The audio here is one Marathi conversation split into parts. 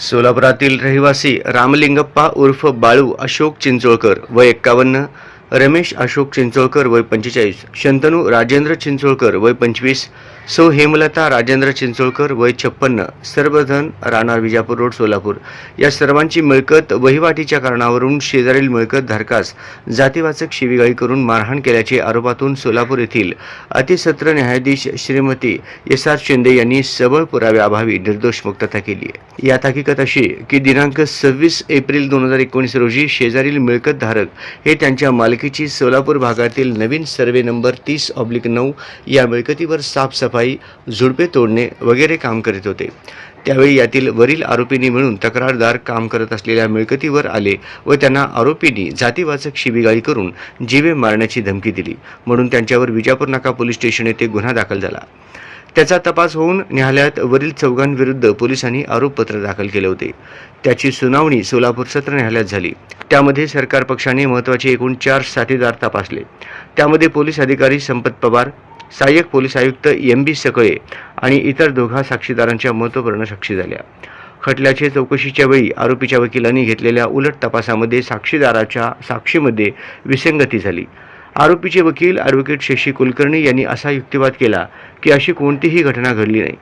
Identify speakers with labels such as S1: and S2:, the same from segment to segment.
S1: सोलापुरातील रहिवासी रामलिंगप्पा उर्फ बाळू अशोक चिंचोळकर व एक्कावन्न रमेश अशोक चिंचोळकर वय पंचेचाळीस शंतनू राजेंद्र चिंचोळकर वय पंचवीस सौ हेमलता राजेंद्र चिंचोळकर वय छप्पन्न सर्वधन राहणार विजापूर रोड सोलापूर. या सर्वांची मिळकत वहिवाटीच्या कारणावरून शेजारील मिळकत धारकास जातीवाचक शिवीगाळी करून मारहाण केल्याचे आरोपातून सोलापूर येथील अतिसत्र न्यायाधीश श्रीमती एस आर शिंदे यांनी सबळ पुराव्याअभावी निर्दोष मुक्तता केली आहे. यात हकीकत अशी की दिनांक सव्वीस एप्रिल दोन हजार एकोणीस रोजी शेजारील मिळकत धारक हे त्यांच्या मालकीची सोलापूर भागातील नवीन सर्वे नंबर तीस ऑब्लिक नऊ या मिळकतीवर साफसफाई झुडपे तोडणे वगैरे काम करीत होते. त्यावेळी यातील वरील आरोपींनी मिळून तक्रारदार काम करत असलेल्या मिळकतीवर आले व त्यांना आरोपींनी जातीवाचक शिबिगाळी करून जीवे मारण्याची धमकी दिली. म्हणून त्यांच्यावर विजापूर नाका पोलीस स्टेशन येथे गुन्हा दाखल झाला. त्याचा तपास होऊन न्यायालयात वरील चौघांविरुद्ध पोलिसांनी आरोपपत्र दाखल केले होते. त्याची सुनावणी सोलापूर सत्र न्यायालयात झाली. त्यामध्ये सरकार पक्षाने महत्त्वाचे एकूण चार साथीदार तपासले. त्यामध्ये पोलीस अधिकारी संपत पवार सहाय्यक पोलीस आयुक्त एम बी सकळे आणि इतर दोघा साक्षीदारांच्या महत्त्वपूर्ण साक्षी झाल्या. खटल्याचे चौकशीच्या वेळी आरोपीच्या वकिलांनी घेतलेल्या उलट तपासामध्ये साक्षीदाराच्या साक्षीमध्ये विसंगती झाली. आरोपीचे वकील ॲडव्होकेट शशी कुलकर्णी यांनी असा युक्तिवाद केला की अशी कोणतीही घटना घडली नाही.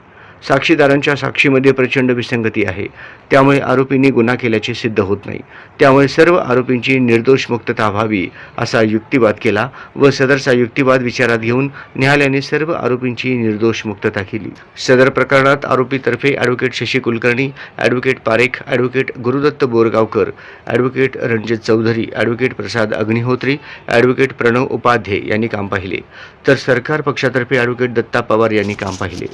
S1: साक्षीदारांच्या साक्षीमध्ये प्रचंड विसंगती आहे. त्यामुळे आरोपींनी गुन्हा केल्याचे सिद्ध होत नाही. त्यामुळे सर्व आरोपींची निर्दोष मुक्तता व्हावी असा युक्तिवाद केला व सदरचा युक्तिवाद विचारात घेऊन न्यायालयाने सर्व आरोपींची निर्दोष मुक्तता केली. सदर प्रकरणात आरोपीतर्फे advocate Shashi Kulkarni advocate Parekh advocate Gurudatt Borgaonkar advocate Ranjit Chaudhari advocate Prasad Agnihotri advocate Pranav Upadhye यांनी काम पाहिले. तर सरकार पक्षातर्फे ॲडव्होकेट दत्ता पवार यांनी काम पाहिले.